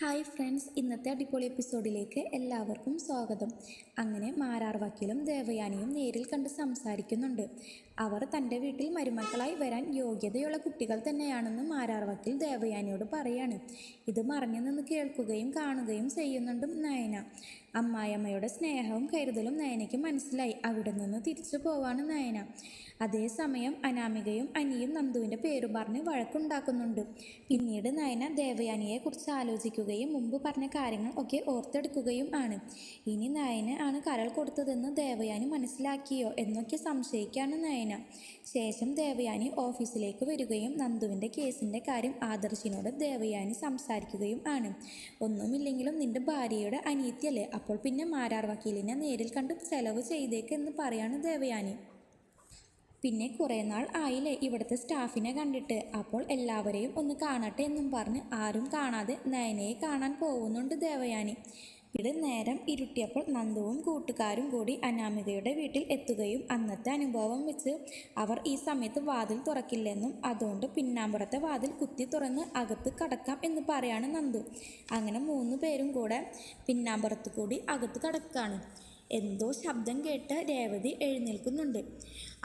Hi friends ഇന്നത്തെ അടിപൊളി എപ്പിസോഡിലേക്ക് എല്ലാവർക്കും സ്വാഗതം. അങ്ങനെ മാരാർ വക്കീലും ദേവയാനിയും നേരിൽ കണ്ട് സംസാരിക്കുന്നുണ്ട്. അവർ തന്റെ വീട്ടിൽ മരുമക്കളായി വരാൻ യോഗ്യതയുള്ള കുട്ടികൾ തന്നെയാണെന്ന് മാരാർ വക്കീൽ ദേവയാനിയോട് പറയാണ്. ഇത് മറഞ്ഞു നിന്ന് കേൾക്കുകയും കാണുകയും ചെയ്യുന്നുണ്ട് നയന. അമ്മായിയമ്മയുടെ സ്നേഹവും കരുതലും നയനയ്ക്ക് മനസ്സിലായി. അവിടെ നിന്ന് തിരിച്ചു പോവാണ് നയന. അതേസമയം അനാമികയും അനിയും നന്ദുവിന്റെ പേര് പറഞ്ഞ് വഴക്കുണ്ടാക്കുന്നുണ്ട്. പിന്നീട് നയന ദേവയാനിയെക്കുറിച്ച് ആലോചിക്കുകയും മുമ്പ് പറഞ്ഞ കാര്യങ്ങൾ ഒക്കെ ഓർത്തെടുക്കുകയും ആണ്. ഇനി നയന ആണ് കരൾ കൊടുത്തതെന്ന് ദേവയാനി മനസ്സിലാക്കിയോ? എന്നൊക്കെ സംശയിക്കാണ് നയന. ശേഷം ദേവയാനി ഓഫീസിലേക്ക് വരികയും നന്ദുവിന്റെ കേസിന്റെ കാര്യം ആദർശിനോട് ദേവയാനി സംസാരിക്കുകയും ആണ്. ഒന്നുമില്ലെങ്കിലും നിന്റെ ഭാര്യയുടെ അനിയത്തിയല്ലേ? അപ്പോൾ പിന്നെ മാരാർ വക്കീലിനെ നേരിൽ കണ്ട് ചെലവ് ചെയ്തേക്കെന്ന് പറയാണ് ദേവയാനി. പിന്നെ കുറേ നാൾ ആയില്ലേ ഇവിടുത്തെ സ്റ്റാഫിനെ കണ്ടിട്ട്. അപ്പോൾ എല്ലാവരെയും ഒന്ന് കാണട്ടെ എന്നും പറഞ്ഞ് ആരും കാണാതെ നയനയെ കാണാൻ പോകുന്നുണ്ട് ദേവയാനി. ഇവിടെ നേരം ഇരുട്ടിയപ്പോൾ നന്ദുവും കൂട്ടുകാരും കൂടി അനാമികയുടെ വീട്ടിൽ എത്തുകയും അന്നത്തെ അനുഭവം വെച്ച് അവർ ഈ സമയത്ത് വാതിൽ തുറക്കില്ലെന്നും അതുകൊണ്ട് പിന്നാമ്പുറത്തെ വാതിൽ കുത്തി തുറന്ന് അകത്ത് കടക്കാം എന്ന് പറയാണ് നന്ദു. അങ്ങനെ മൂന്ന് പേരും കൂടെ പിന്നാമ്പുറത്ത് കൂടി അകത്ത് കടക്കാണ്. എന്തോ ശബ്ദം കേട്ട് രേവതി എഴുന്നേൽക്കുന്നുണ്ട്.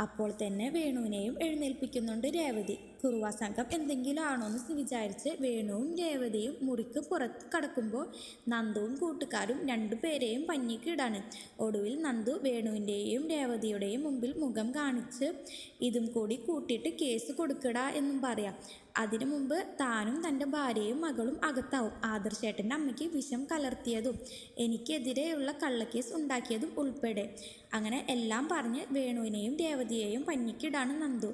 അപ്പോൾ തന്നെ വേണുവിനെയും എഴുന്നേൽപ്പിക്കുന്നുണ്ട് രേവതി. കുറുവാ സംഘം എന്തെങ്കിലും ആണോ എന്ന് വിചാരിച്ച് വേണുവും രേവതിയും മുറിക്ക് പുറത്ത് കടക്കുമ്പോൾ നന്ദുവും കൂട്ടുകാരും രണ്ടുപേരെയും പഞ്ഞിക്കിടാണ്. ഒടുവിൽ നന്ദു വേണുവിന്റെയും രേവതിയുടെയും മുമ്പിൽ മുഖം കാണിച്ച് ഇതും കൂടി കൂട്ടിയിട്ട് കേസ് കൊടുക്കടാ എന്നും പറയാം. അതിനു മുമ്പ് താനും തന്റെ ഭാര്യയും മകളും അകത്താവും. ആദർശേട്ടന്റെ അമ്മയ്ക്ക് വിഷം കലർത്തിയതും എനിക്കെതിരെയുള്ള കള്ളക്കേസ് ഉണ്ടാക്കിയതും ഉൾപ്പെടെ. അങ്ങനെ എല്ലാം പറഞ്ഞ് വേണുവിനെയും രേവതിയെയും പഞ്ഞിക്കിടാണ് നന്ദു.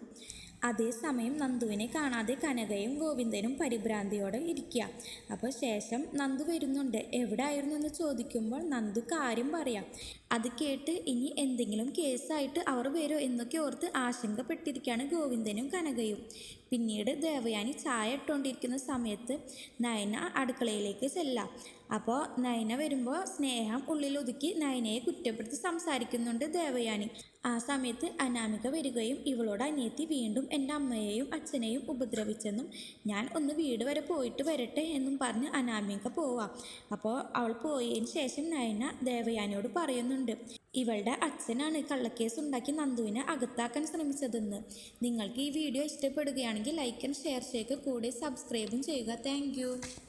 അതേസമയം നന്ദുവിനെ കാണാതെ കനകയും ഗോവിന്ദനും പരിഭ്രാന്തിയോടെ ഇരിക്കുക അപ്പോൾ ശേഷം നന്ദു വരുന്നുണ്ട്. എവിടെ ആയിരുന്നു എന്ന് ചോദിക്കുമ്പോൾ നന്ദു കാര്യം പറയാം. അത് കേട്ട് ഇനി എന്തെങ്കിലും കേസായിട്ട് അവർ വരുമോ എന്നൊക്കെ ഓർത്ത് ആശങ്കപ്പെട്ടിരിക്കുകയാണ് ഗോവിന്ദനും കനകയും. പിന്നീട് ദേവയാനി ചായ ഇട്ടുകൊണ്ടിരിക്കുന്ന സമയത്ത് നയന അടുക്കളയിലേക്ക് ചെല്ലാം. അപ്പോൾ നയന വരുമ്പോൾ സ്നേഹം ഉള്ളിലൊതുക്കി നയനയെ കുറ്റപ്പെടുത്തി സംസാരിക്കുന്നുണ്ട് ദേവയാനി. ആ സമയത്ത് അനാമിക വരികയും ഇവളോട് അനിയത്തി വീണ്ടും എന്റെ അമ്മയെയും അച്ഛനെയും ഉപദ്രവിച്ചെന്നും ഞാൻ ഒന്ന് വീട് വരെ പോയിട്ട് വരട്ടെ എന്നും പറഞ്ഞ് അനാമിക പോവാം. അപ്പോൾ അവൾ പോയതിന് ശേഷം നയന ദേവയാനിയോട് പറയുന്നുണ്ട് ഇവളുടെ അച്ഛനാണ് കള്ളക്കേസ് ഉണ്ടാക്കി നന്ദുവിനെ അകത്താക്കാൻ ശ്രമിച്ചതെന്ന്. നിങ്ങൾക്ക് ഈ വീഡിയോ ഇഷ്ടപ്പെടുകയാണെങ്കിൽ ലൈക്ക് ആൻഡ് ഷെയർ ചെയ്യുക കൂടെ സബ്സ്ക്രൈബും ചെയ്യുക. താങ്ക്